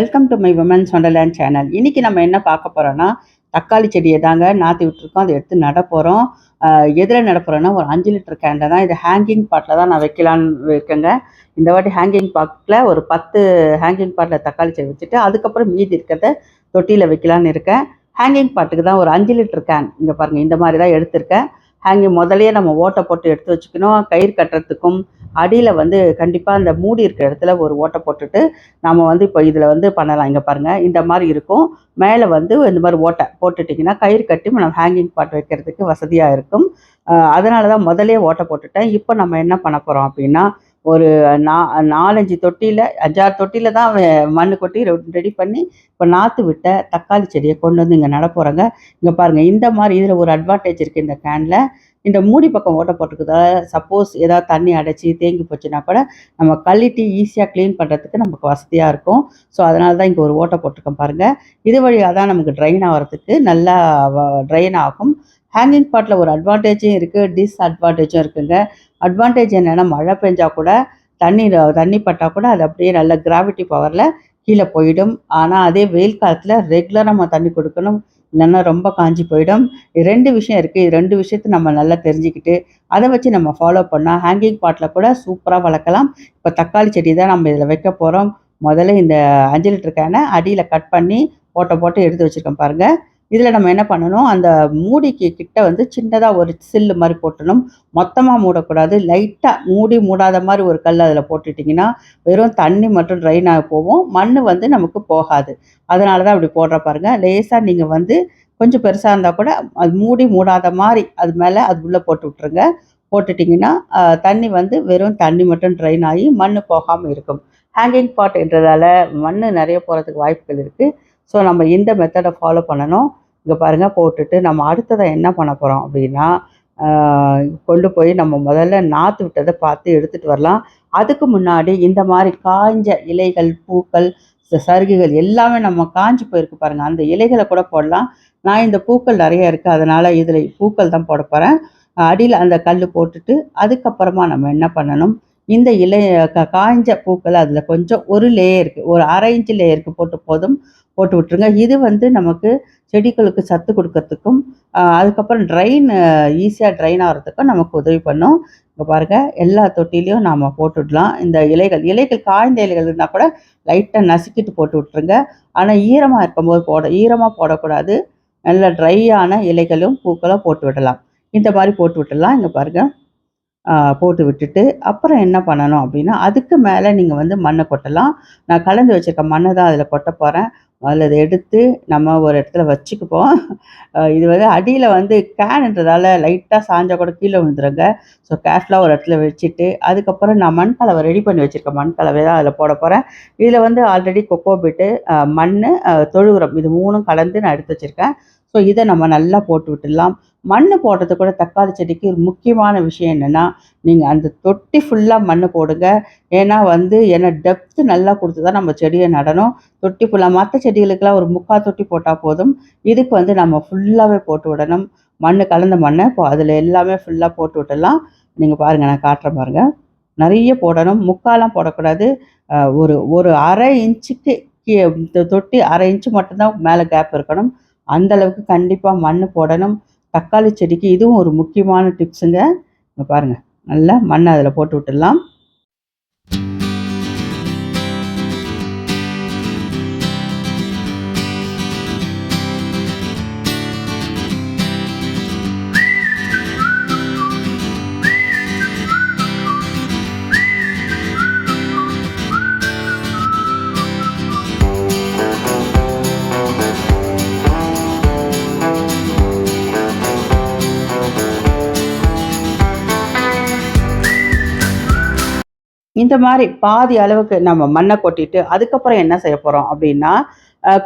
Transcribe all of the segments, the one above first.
Welcome to my women's wonderland channel இன்றைக்கி நம்ம என்ன பார்க்க போகிறோன்னா தக்காளி செடியை தாங்க நாற்றி விட்டுருக்கோம். அதை எடுத்து நட போகிறோம் எதில் நட போகிறோன்னா ஒரு அஞ்சு லிட்டர் கேனில் தான் இது ஹேங்கிங் பாட்டில் தான் நான் வைக்கலான்னு இருக்கேங்க. இந்த வாட்டி ஹேங்கிங் பாட்டில் ஒரு பத்து ஹேங்கிங் பாட்டில் தக்காளி செடி வச்சுட்டு அதுக்கப்புறம் மீதி இருக்கிறத தொட்டியில் வைக்கலான்னு இருக்கேன். ஹேங்கிங் பாட்டுக்கு தான் ஒரு அஞ்சு லிட்டர் கேன் இங்கே பாருங்கள் இந்த மாதிரி தான் எடுத்திருக்கேன். ஹேங்கிங் முதலே நம்ம ஓட்டை போட்டு எடுத்து வச்சுக்கணும். கயிறு கட்டுறதுக்கும் அடியில் வந்து கண்டிப்பாக அந்த மூடி இருக்கிற இடத்துல ஒரு ஓட்டை போட்டுட்டு நம்ம வந்து இப்போ இதில் வந்து பண்ணலாம். இங்கே பாருங்கள் இந்த மாதிரி இருக்கும். மேலே வந்து இந்த மாதிரி ஓட்டை போட்டுட்டிங்கன்னா கயிறு கட்டி நம்ம ஹேங்கிங் பாட் வைக்கிறதுக்கு வசதியாக இருக்கும். அதனால தான் முதலே ஓட்டை போட்டுட்டேன். இப்போ நம்ம என்ன பண்ண போகிறோம் அப்படின்னா ஒரு நா நாலஞ்சு தொட்டியில் அஞ்சாறு தொட்டியில் தான் மண் கொட்டி ரெடி பண்ணி இப்போ நாற்று விட்ட தக்காளி செடியை கொண்டு வந்து இங்கே நட இங்கே பாருங்கள் இந்த மாதிரி இதில் ஒரு அட்வான்டேஜ் இருக்குது இந்த கேனில் இந்த மூடி பக்கம் ஓட்டை போட்டிருக்குதா சப்போஸ் ஏதாவது தண்ணி அடைச்சி தேங்கி போச்சுன்னா கூட நம்ம கழுட்டி ஈஸியாக க்ளீன் பண்ணுறதுக்கு நமக்கு வசதியாக இருக்கும். ஸோ அதனால தான் இங்கே ஒரு ஓட்டை போட்டிருக்கோம் பாருங்கள் இது வழியாக தான் நமக்கு ட்ரைன் ஆகிறதுக்கு நல்லா ட்ரைன் ஆகும். ஹேங்கிங் பாட்டில் ஒரு அட்வான்டேஜும் இருக்குது டிஸ்அட்வான்டேஜும் இருக்குங்க. அட்வான்டேஜ் என்னென்னா மழை பெஞ்சால் கூட தண்ணி தண்ணி பட்டால் கூட அது அப்படியே நல்ல கிராவிட்டி பவரில் கீழே போயிடும். ஆனால் அதே வெயில் காலத்தில் ரெகுலராக நம்ம தண்ணி கொடுக்கணும். இல்லைன்னா ரொம்ப காஞ்சி போயிடும். ரெண்டு விஷயம் இருக்குது இது ரெண்டு விஷயத்த நம்ம நல்லா தெரிஞ்சுக்கிட்டு அதை வச்சு நம்ம ஃபாலோ பண்ணால் ஹேங்கிங் பாட்டில் கூட சூப்பராக வளர்க்கலாம். இப்போ தக்காளி செடி தான் நம்ம இதில் வைக்க போகிறோம் முதல்ல இந்த அஞ்சு லிட்டர் கேனை அடியில் கட் பண்ணி போட்டோ போட்டு எடுத்து வச்சுருக்கோம் பாருங்கள் இதில் நம்ம என்ன பண்ணணும்? அந்த மூடிக்கு கிட்ட வந்து சின்னதாக ஒரு சில்லு மாதிரி போட்டணும். மொத்தமாக மூடக்கூடாது. லைட்டாக மூடி மூடாத மாதிரி ஒரு கல் அதில் போட்டுட்டிங்கன்னா வெறும் தண்ணி மட்டும் ட்ரைன் ஆக போகும். மண் வந்து நமக்கு போகாது. அதனால தான் அப்படி போடுற பாருங்கள் லேசாக நீங்கள் வந்து கொஞ்சம் பெருசாக இருந்தால் கூட அது மூடி மூடாத மாதிரி அது மேலே அது உள்ளே போட்டு விட்ருங்க போட்டுட்டிங்கன்னா தண்ணி வந்து வெறும் தண்ணி மட்டும் ட்ரைன் ஆகி மண் போகாமல் இருக்கும். ஹேங்கிங் பாட் என்றதால் மண் நிறைய போகிறதுக்கு வாய்ப்புகள் இருக்குது ஸோ நம்ம இந்த மெத்தடை ஃபாலோ பண்ணணும். இங்கே பாருங்கள் போட்டுட்டு நம்ம அடுத்ததை என்ன பண்ண போகிறோம் அப்படின்னா கொண்டு போய் நம்ம முதல்ல நாற்று விட்டதை பார்த்து எடுத்துகிட்டு வரலாம். அதுக்கு முன்னாடி இந்த மாதிரி காய்ஞ்ச இலைகள் பூக்கள் சருகுகள் எல்லாமே நம்ம காஞ்சி போயிருக்கு பாருங்கள் அந்த இலைகளை கூட போடலாம். நான் இந்த பூக்கள் நிறைய இருக்குது அதனால் இதில் பூக்கள் தான் போட போகிறேன் அடியில் அந்த கல் போட்டுட்டு அதுக்கப்புறமா நம்ம என்ன பண்ணணும்? இந்த இலை காய்ஞ்ச பூக்கள் அதில் கொஞ்சம் ஒரு லேயருக்கு ஒரு அரை இன்ச்சு லேயருக்கு போட்டு போதும். போட்டு விட்ருங்க இது வந்து நமக்கு செடிகளுக்கு சத்து கொடுக்கறதுக்கும் அதுக்கப்புறம் ட்ரைன் ஈஸியாக ட்ரைன் ஆகிறதுக்கும் நமக்கு உதவி பண்ணும். இப்போ பாருங்கள் எல்லா தொட்டிலையும் நாம் போட்டுடலாம். இந்த இலைகள் இலைகள் காய்ந்த இலைகள் இருந்தால் கூட லைட்டாக நசுக்கிட்டு போட்டு விட்ருங்க ஆனால் ஈரமாக இருக்கும்போது போட ஈரமாக போடக்கூடாது. நல்ல ட்ரையான இலைகளும் பூக்களும் போட்டு விடலாம். இந்த மாதிரி போட்டு விட்டுடலாம். இங்கே பாருங்கள் போட்டு விட்டுட்டு அப்புறம் என்ன பண்ணணும் அப்படின்னா அதுக்கு மேலே நீங்கள் வந்து மண்ணை கொட்டலாம். நான் கலந்து வச்சுருக்க மண்ணை தான் அதில் கொட்ட போகிறேன் அதில் அதை எடுத்து நம்ம ஒரு இடத்துல வச்சுக்குப்போம். இது வந்து அடியில் வந்து கேன்ன்றதால லைட்டாக சாஞ்சால் கூட கீழே விழுந்துருங்க. ஸோ கேர்ஃபுல்லாக ஒரு இடத்துல வச்சுட்டு அதுக்கப்புறம் நான் மண் கலவை ரெடி பண்ணி வச்சுருக்கேன். மண் கலவை தான் அதில் போட போகிறேன் இதில் வந்து ஆல்ரெடி கொக்கோ பிட்டு மண் தொழு உரம் இது மூணும் கலந்து நான் எடுத்து வச்சுருக்கேன். ஸோ இதை நம்ம நல்லா போட்டு விட்டுடலாம். மண் போடுறது கூட தக்காளி செடிக்கு ஒரு முக்கியமான விஷயம் என்னென்னா நீங்கள் அந்த தொட்டி ஃபுல்லாக மண் போடுங்க. ஏன்னா வந்து ஏன்னா டெப்த்து நல்லா கொடுத்து தான் நம்ம செடியை நடணும். தொட்டி ஃபுல்லாக மற்ற செடிகளுக்கெல்லாம் ஒரு முக்கால் தொட்டி போட்டால் போதும். இதுக்கு வந்து நம்ம ஃபுல்லாகவே போட்டு விடணும். மண் கலந்த மண்ணை இப்போ அதில் எல்லாமே ஃபுல்லாக போட்டு விட்டுடலாம். நீங்கள் பாருங்கள் நான் காட்டுறேன் பாருங்கள் நிறைய போடணும். முக்காலாம் போடக்கூடாது. ஒரு ஒரு அரை இன்ச்சுக்கு தொட்டி அரை இன்ச்சு மட்டும்தான் மேலே கேப் இருக்கணும். அந்த அளவுக்கு கண்டிப்பாக மண் போடணும். தக்காளி செடிக்கு இதுவும் ஒரு முக்கியமான டிப்ஸுங்க இங்கே பாருங்கள் நல்லா மண் அதில் போட்டு விட்டுடலாம். இந்த மாதிரி பாதி அளவுக்கு நம்ம மண்ணை கொட்டிட்டு அதுக்கப்புறம் என்ன செய்ய போகிறோம் அப்படின்னா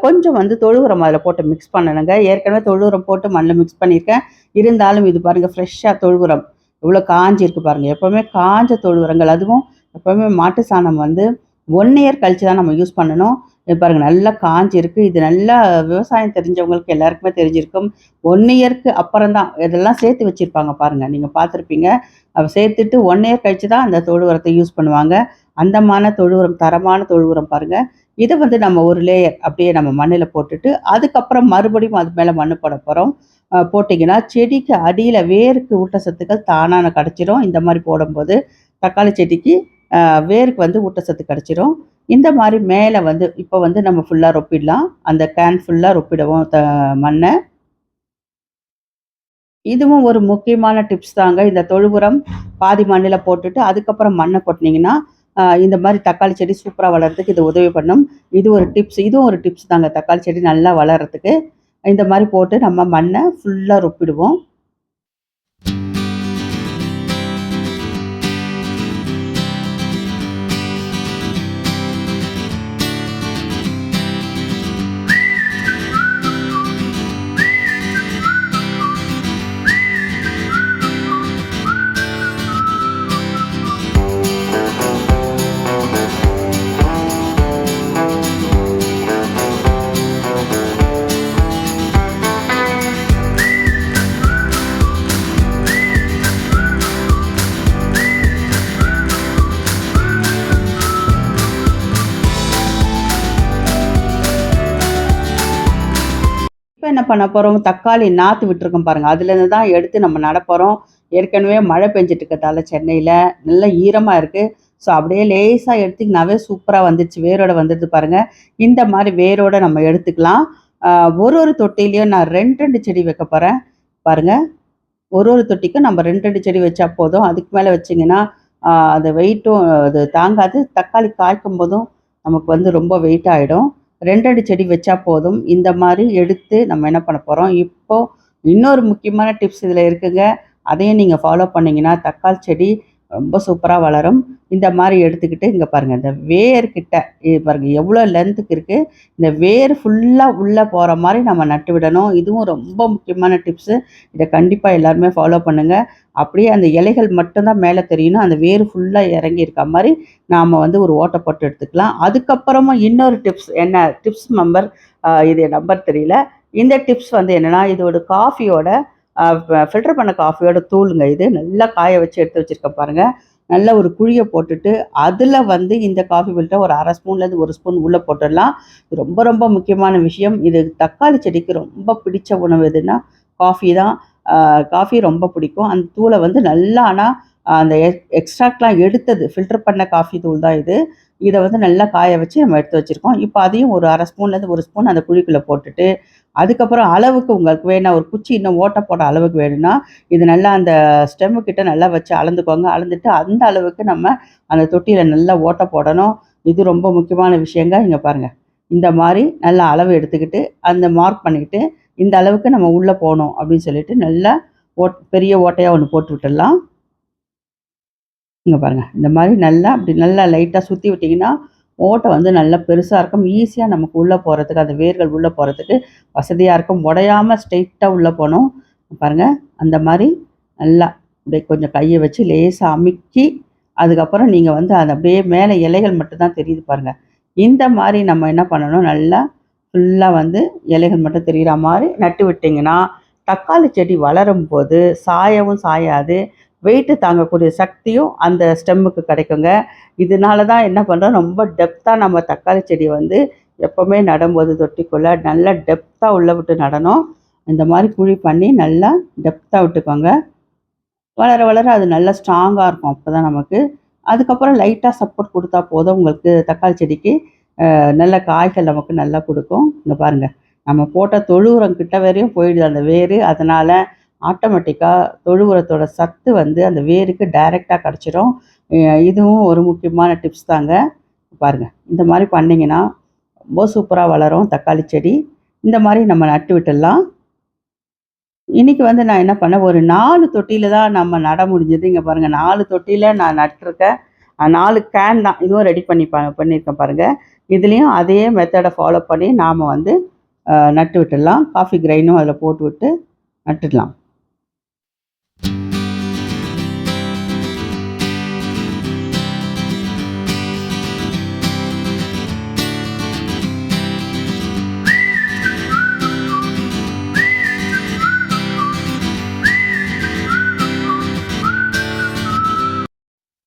கொஞ்சம் வந்து தொழு உரம் அதில் போட்டு மிக்ஸ் பண்ணணுங்க. ஏற்கனவே தொழு உரம் போட்டு மண்ணில் மிக்ஸ் பண்ணியிருக்கேன். இருந்தாலும் இது பாருங்கள் ஃப்ரெஷ்ஷாக தொழு உரம். இவ்வளோ காஞ்சிருக்கு பாருங்கள் எப்போவுமே காஞ்ச தொழு உரங்கள். அதுவும் எப்போவுமே மாட்டு சாணம் வந்து ஒன் இயர் கழித்து தான் நம்ம யூஸ் பண்ணணும். பாருங்கள் நல்லா காஞ்சிருக்கு இது நல்லா விவசாயம் தெரிஞ்சவங்களுக்கு எல்லாருக்குமே தெரிஞ்சிருக்கும். ஒன் இயர்க்கு அப்புறம் தான் இதெல்லாம் சேர்த்து வச்சுருப்பாங்க பாருங்கள் நீங்கள் பார்த்துருப்பீங்க. அதை சேர்த்துட்டு ஒன் இயர் கழித்து தான் அந்த தொழு உரத்தை யூஸ் பண்ணுவாங்க. அந்தமான தொழு உரம் தரமான தொழு உரம் பாருங்கள் இதை வந்து நம்ம ஒரு லேயர் அப்படியே நம்ம மண்ணில் போட்டுட்டு அதுக்கப்புறம் மறுபடியும் அது மேலே மண் போட போகிறோம் போட்டிங்கன்னா செடிக்கு அடியில் வேருக்கு ஊட்டச்சத்துக்கள் தானான கிடச்சிரும் இந்த மாதிரி போடும்போது தக்காளி செடிக்கு வேருக்கு வந்து ஊட்டச்சத்து கிடச்சிரும். இந்த மாதிரி மேலே வந்து இப்போ வந்து நம்ம ஃபுல்லாக ரொப்பிடலாம். அந்த கேன் ஃபுல்லாக ரொப்பிடுவோம் த மண்ணை. இதுவும் ஒரு முக்கியமான டிப்ஸ் தாங்க. இந்த தொழு உரம் பாதி மண்ணில் போட்டுட்டு அதுக்கப்புறம் மண்ணை கொட்டினீங்கன்னா இந்த மாதிரி தக்காளி செடி சூப்பராக வளர்கிறதுக்கு இது உதவி பண்ணும். இது ஒரு டிப்ஸ் இதுவும் ஒரு டிப்ஸ் தாங்க. தக்காளி செடி நல்லா வளர்கிறதுக்கு இந்த மாதிரி போட்டு நம்ம மண்ணை ஃபுல்லாக ரொப்பிடுவோம். பண்ண போகிறோம் தக்காளி நாற்று விட்டுருக்கோம் பாருங்கள் அதுலேருந்து தான் எடுத்து நம்ம நடப்போகிறோம் ஏற்கனவே மழை பெஞ்சிட்டு இருக்கிறதால சென்னையில். நல்லா ஈரமாக இருக்குது ஸோ அப்படியே லேசாக எடுத்திங்கனாவே சூப்பராக வந்துடுச்சு வேரோட வந்துடுது பாருங்கள் இந்த மாதிரி வேரோட நம்ம எடுத்துக்கலாம். ஒரு ஒரு தொட்டிலையும் நான் ரெண்டு ரெண்டு செடி வைக்க போகிறேன் பாருங்கள் ஒரு ஒரு தொட்டிக்கும் நம்ம ரெண்டு ரெண்டு செடி வச்சா போதும். அதுக்கு மேலே வச்சிங்கன்னா அது வெயிட்டும் அது தாங்காது. தக்காளி காய்க்கும் போதும் நமக்கு வந்து ரொம்ப வெயிட் ஆகிடும் ரெண்டடி செடி வச்சா போதும். இந்த மாதிரி எடுத்து நம்ம என்ன பண்ண போகிறோம் இப்போது இன்னொரு முக்கியமான டிப்ஸ் இதில் இருக்குங்க. அதையும் நீங்கள் ஃபாலோ பண்ணிங்கன்னா தக்காளி செடி ரொம்ப சூப்பராக வளரும். இந்த மாதிரி எடுத்துக்கிட்டு இங்கே பாருங்கள் இந்த வேர்கிட்ட இது பாருங்கள் எவ்வளோ லென்த்துக்கு இருக்குது இந்த வேர் ஃபுல்லாக உள்ளே போகிற மாதிரி நம்ம நட்டு விடணும். இதுவும் ரொம்ப முக்கியமான டிப்ஸு இதை கண்டிப்பாக எல்லாருமே ஃபாலோ பண்ணுங்கள் அப்படியே அந்த இலைகள் மட்டும்தான் மேலே தெரியணும் அந்த வேர் ஃபுல்லாக இறங்கி இருக்க மாதிரி நாம் வந்து ஒரு ஓட்டை போட்டு எடுத்துக்கலாம். அதுக்கப்புறமா இன்னொரு டிப்ஸ் என்ன டிப்ஸ் நம்பர் இது நம்பர் தெரியல. இந்த டிப்ஸ் வந்து என்னென்னா இதோட காஃபியோட ஃபில்டர் பண்ண காஃபியோட தூளுங்க இது. நல்லா காய வச்சு எடுத்து வச்சுருக்கேன் பாருங்கள் நல்ல ஒரு குழியை போட்டுட்டு அதில் வந்து இந்த காஃபி ஃபில்டர் ஒரு அரை ஸ்பூன்லேருந்து ஒரு ஸ்பூன் உள்ளே போட்டுடலாம். ரொம்ப ரொம்ப முக்கியமான விஷயம். இது தக்காளி செடிக்கு ரொம்ப பிடிச்ச உணவு எதுன்னா காஃபி தான். காஃபி ரொம்ப பிடிக்கும். அந்த தூளை வந்து நல்லா ஆனால் அந்த எக்ஸ்ட்ராக்ட்லாம் எடுத்தது ஃபில்டர் பண்ண காஃபி தூள் தான் இது. இதை வந்து நல்லா காய வச்சு நம்ம எடுத்து வச்சுருக்கோம். இப்போ அதையும் ஒரு அரை ஸ்பூன்லேருந்து ஒரு ஸ்பூன் அந்த குழிக்குள்ளே போட்டுட்டு அதுக்கப்புறம் அளவுக்கு உங்களுக்கு வேணும் ஒரு குச்சி இன்னும் ஓட்ட போட அளவுக்கு வேணும்னா இது நல்லா அந்த ஸ்டெம்மு கிட்ட நல்லா வச்சு அளந்துக்கோங்க. அளந்துட்டு அந்த அளவுக்கு நம்ம அந்த தொட்டியில் நல்லா ஓட்ட போடணும். இது ரொம்ப முக்கியமான விஷயங்க. இங்கே பாருங்கள் இந்த மாதிரி நல்லா அளவு எடுத்துக்கிட்டு அந்த மார்க் பண்ணிக்கிட்டு இந்த அளவுக்கு நம்ம உள்ளே போகணும் அப்படின்னு சொல்லிட்டு நல்லா ஓட் பெரிய ஓட்டையாக ஒன்று போட்டு விட்டுடலாம். இங்கே பாருங்கள் இந்த மாதிரி நல்லா அப்படி நல்லா லைட்டாக சுற்றி விட்டிங்கன்னா ஓட்டை வந்து நல்லா பெருசாக இருக்கும். ஈஸியாக நமக்கு உள்ளே போகிறதுக்கு அந்த வேர்கள் உள்ளே போகிறதுக்கு வசதியாக இருக்கும். உடையாமல் ஸ்ட்ரெயிட்டாக உள்ளே போகணும். பாருங்கள் அந்த மாதிரி நல்லா அப்படியே கொஞ்சம் கையை வச்சு லேசாக அமுக்கி அதுக்கப்புறம் நீங்கள் வந்து அந்த அப்படியே மேலே இலைகள் மட்டும்தான் தெரியுது பாருங்கள் இந்த மாதிரி நம்ம என்ன பண்ணணும்? நல்லா ஃபுல்லாக வந்து இலைகள் மட்டும் தெரிகிற மாதிரி நட்டு விட்டிங்கன்னா தக்காளி செடி வளரும் போது சாயவும் சாயாது. வெயிட்டு தாங்கக்கூடிய சக்தியும் அந்த ஸ்டெம்முக்கு கிடைக்குங்க. இதனால தான் என்ன பண்ணுறோம் ரொம்ப டெப்த்தாக நம்ம தக்காளி செடி வந்து எப்போவுமே நடும்போது தொட்டிக்குள்ளே நல்லா டெப்த்தாக உள்ளே விட்டு நடணும். இந்த மாதிரி குழி பண்ணி நல்லா டெப்த்தாக விட்டுக்கோங்க. வளர வளர அது நல்லா ஸ்ட்ராங்காக இருக்கும் அப்போ தான் நமக்கு. அதுக்கப்புறம் லைட்டாக சப்போர்ட் கொடுத்தா போதும் உங்களுக்கு தக்காளி செடிக்கு. நல்ல காய்கள் நமக்கு நல்லா கொடுக்கும். இங்கே பாருங்கள் நம்ம போட்ட தொழு உரம் கிட்ட வரையும் போயிடுது அந்த வேர். அதனால் ஆட்டோமேட்டிக்காக தொழு உரத்தோட சத்து வந்து அந்த வேருக்கு டைரெக்டாக கிடச்சிரும். இதுவும் ஒரு முக்கியமான டிப்ஸ் தாங்க. பாருங்கள் இந்த மாதிரி பண்ணிங்கன்னா ரொம்ப சூப்பராக வளரும் தக்காளி செடி. இந்த மாதிரி நம்ம நட்டு விட்டுடலாம். இன்றைக்கி வந்து நான் என்ன பண்ணேன் ஒரு நாலு தொட்டியில் தான் நம்ம நட முடிஞ்சது. இங்கே பாருங்கள் நாலு தொட்டியில் நான் நட்டிருக்கேன். நாலு கேன் தான் இதுவும் ரெடி பண்ணி பண்ணியிருக்கேன் பாருங்கள் இதுலேயும் அதே மெத்தடை ஃபாலோ பண்ணி நாம் வந்து நட்டு விட்டுடலாம். காஃபி கிரைனும் அதில் போட்டு விட்டு நட்டுடலாம்.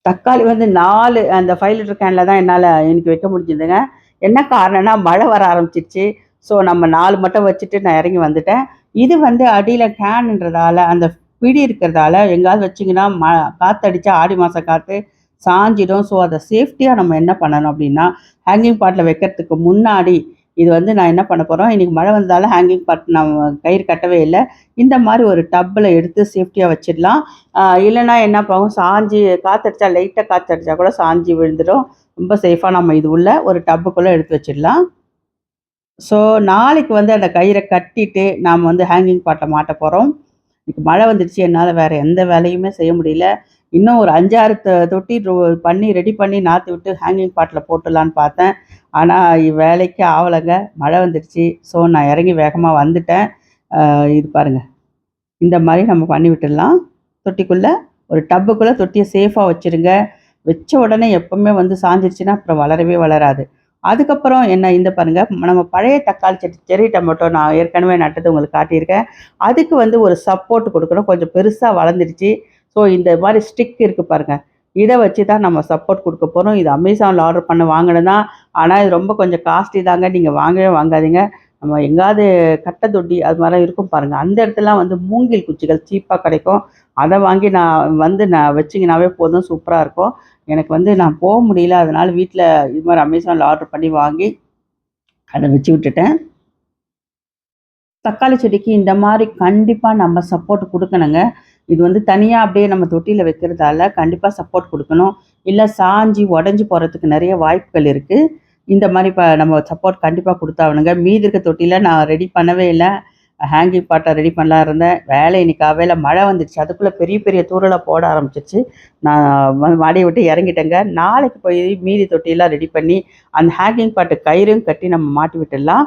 தக்காளி வந்து நாலு அந்த ஃபைவ் லிட்டர் கேனில் தான் என்னால் இன்னைக்கு வைக்க முடிஞ்சதுங்க. என்ன காரணம்னா, மழை வர ஆரம்பிச்சிருச்சு. ஸோ நம்ம நாலு மட்டும் வச்சுட்டு நான் இறங்கி வந்துட்டேன். இது வந்து அடியில் கேனுன்றதால அந்த பிடி இருக்கிறதால எங்கேயாவது வச்சீங்கன்னா, ம காற்றடிச்சா ஆடி மாதம் காற்று சாஞ்சிடும். ஸோ அதை சேஃப்டியாக நம்ம என்ன பண்ணணும் அப்படின்னா ஹேங்கிங் பாட்டில் வைக்கிறதுக்கு முன்னாடி, இது வந்து நான் என்ன பண்ண போகிறோம் இன்றைக்கி மழை வந்தாலும் ஹேங்கிங் பாட் நான் கயிறு கட்டவே இல்லை இந்த மாதிரி ஒரு டப்பில் எடுத்து சேஃப்டியாக வச்சிடலாம். இல்லைன்னா என்ன ஆகும் சாஞ்சி காற்றடிச்சா லைட்டாக காற்றடிச்சா கூட சாஞ்சி விழுந்துடும். ரொம்ப சேஃபாக நம்ம இது உள்ள ஒரு டப்புக்குள்ளே எடுத்து வச்சிடலாம். ஸோ நாளைக்கு வந்து அந்த கயிறை கட்டிட்டு, நாம் வந்து ஹேங்கிங் பாட்டை மாட்ட போகிறோம் இன்றைக்கி மழை வந்துடுச்சு. என்னால் வேறு எந்த வேலையுமே செய்ய முடியல. இன்னும் ஒரு அஞ்சாறு தொட்டி பண்ணி ரெடி பண்ணி நாற்று விட்டு ஹேங்கிங் பாட்டில் போட்டுடலான்னு பார்த்தேன். ஆனால் வேலைக்கு ஆவலைங்க மழை வந்துடுச்சு. ஸோ நான் இறங்கி வேகமாக வந்துட்டேன். இது பாருங்கள் இந்த மாதிரி நம்ம பண்ணி விட்டுடலாம். தொட்டிக்குள்ளே ஒரு டப்புக்குள்ளே தொட்டியை சேஃபாக வச்சுருங்க. வச்ச உடனே எப்பவுமே வந்து சாஞ்சிருச்சுன்னா, அப்புறம் வளரவே வளராது. அதுக்கப்புறம் என்ன இந்த பாருங்க, நம்ம பழைய தக்காளி செடி செரி டொமேட்டோ நான் ஏற்கனவே நட்டது உங்களுக்கு காட்டியிருக்கேன். அதுக்கு வந்து ஒரு சப்போர்ட் கொடுக்கணும் கொஞ்சம் பெருசாக வளர்ந்துருச்சு ஸோ இந்த மாதிரி ஸ்டிக் இருக்குது பாருங்கள் இதை வச்சு தான் நம்ம சப்போர்ட் கொடுக்க போகிறோம் இது அமேசானில் ஆர்டர் பண்ண வாங்கினதான் ஆனால் இது ரொம்ப கொஞ்சம் காஸ்ட்லி தாங்க. நீங்கள் வாங்கவே வாங்காதீங்க. நம்ம எங்கேயாவது கட்டை தொட்டி அது மாதிரிலாம் இருக்கும் பாருங்கள் அந்த இடத்துலலாம் வந்து மூங்கில் குச்சிகள் சீப்பாக கிடைக்கும். அதை வாங்கி நான் வந்து நான் வச்சீங்கன்னாவே போதும் சூப்பராக இருக்கும். எனக்கு வந்து நான் போக முடியல. அதனால் வீட்டில் இது மாதிரி அமேசானில் ஆர்டர் பண்ணி வாங்கி, அதை வச்சு விட்டுட்டேன். தக்காளி செடிக்கு இந்த மாதிரி கண்டிப்பாக நம்ம சப்போர்ட் கொடுக்கணுங்க இது வந்து தனியாக அப்படியே நம்ம தொட்டியில் வைக்கிறதால கண்டிப்பாக சப்போர்ட் கொடுக்கணும் இல்லை சாஞ்சி உடஞ்சி போகிறதுக்கு நிறைய வாய்ப்புகள் இருக்குது இந்த மாதிரி இப்போ நம்ம சப்போர்ட் கண்டிப்பாக கொடுத்தாவணுங்க மீதி இருக்க தொட்டியில் நான் ரெடி பண்ணவே இல்லை ஹேங்கிங் பாட்டை ரெடி பண்ணலாம் இருந்தேன். வேலை இன்னைக்கு அவையில் மழை வந்துடுச்சு. அதுக்குள்ளே பெரிய பெரிய தூரலை போட ஆரம்பிச்சிச்சு நான் மாடியை விட்டு இறங்கிட்டேங்க. நாளைக்கு போய் மீதி தொட்டியெல்லாம் ரெடி பண்ணி, அந்த ஹேங்கிங் பாட்டு கயிறும் கட்டி நம்ம மாட்டி விட்டுடலாம்.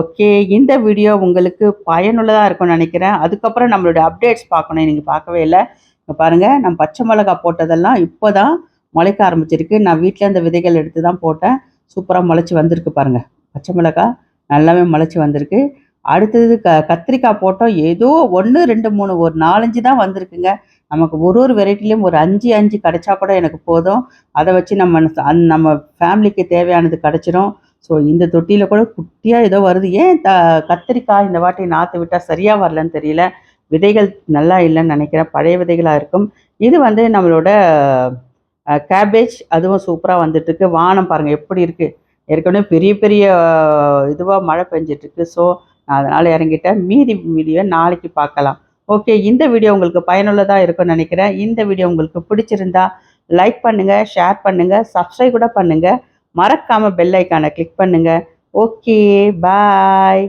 ஓகே. இந்த வீடியோ உங்களுக்கு பயனுள்ளதாக இருக்கும்னு நினைக்கிறேன் அதுக்கப்புறம் நம்மளுடைய அப்டேட்ஸ் பார்க்கணும். நீங்கள் பார்க்கவே இல்லை இங்க பாருங்கள் நான் பச்சை மிளகா போட்டதெல்லாம் இப்போ தான் முளைக்க ஆரம்பிச்சிருக்கு. நான் வீட்டில் அந்த விதைகள் எடுத்து தான் போட்டேன். சூப்பராக முளைச்சி வந்திருக்கு பாருங்கள் பச்சை மிளகா நல்லாவே முளைச்சி வந்திருக்கு. அடுத்தது க கத்திரிக்காய் போட்டோம். ஏதோ 1, 2, 3 ஒரு 4, 5 தான் வந்திருக்குங்க. நமக்கு ஒரு ஒரு வெரைட்டிலையும் ஒரு 5, 5 கிடைச்சா கூட எனக்கு போதும். அதை வச்சு நம்ம அந் நம்ம ஃபேமிலிக்கு தேவையானது கிடச்சிரும் ஸோ இந்த தொட்டியில் கூட குட்டியாக ஏதோ வருது. ஏன் த கத்திரிக்காய் இந்த வாட்டி நாற்று விட்டால் சரியாக வரலன்னு தெரியல. விதைகள் நல்லா இல்லைன்னு நினைக்கிறேன் பழைய விதைகளாக இருக்கும். இது வந்து நம்மளோட கேபேஜ் அதுவும் சூப்பராக வந்துட்டுருக்கு. வானம் பாருங்கள் எப்படி இருக்குது ஏற்கனவே பெரிய பெரிய இதுவாக மழை பெஞ்சிட்ருக்கு ஸோ நான் அதனால் இறங்கிட்டேன். மீதி மீதியை நாளைக்கு பார்க்கலாம். ஓகே. இந்த வீடியோ உங்களுக்கு பயனுள்ளதாக இருக்கும்னு நினைக்கிறேன் இந்த வீடியோ உங்களுக்கு பிடிச்சிருந்தா லைக் பண்ணுங்கள் ஷேர் பண்ணுங்கள் சப்ஸ்கிரைப் கூட பண்ணுங்கள் மறக்காம பெல் ஐக்கானை கிளிக் பண்ணுங்க. ஓகே. பாய்.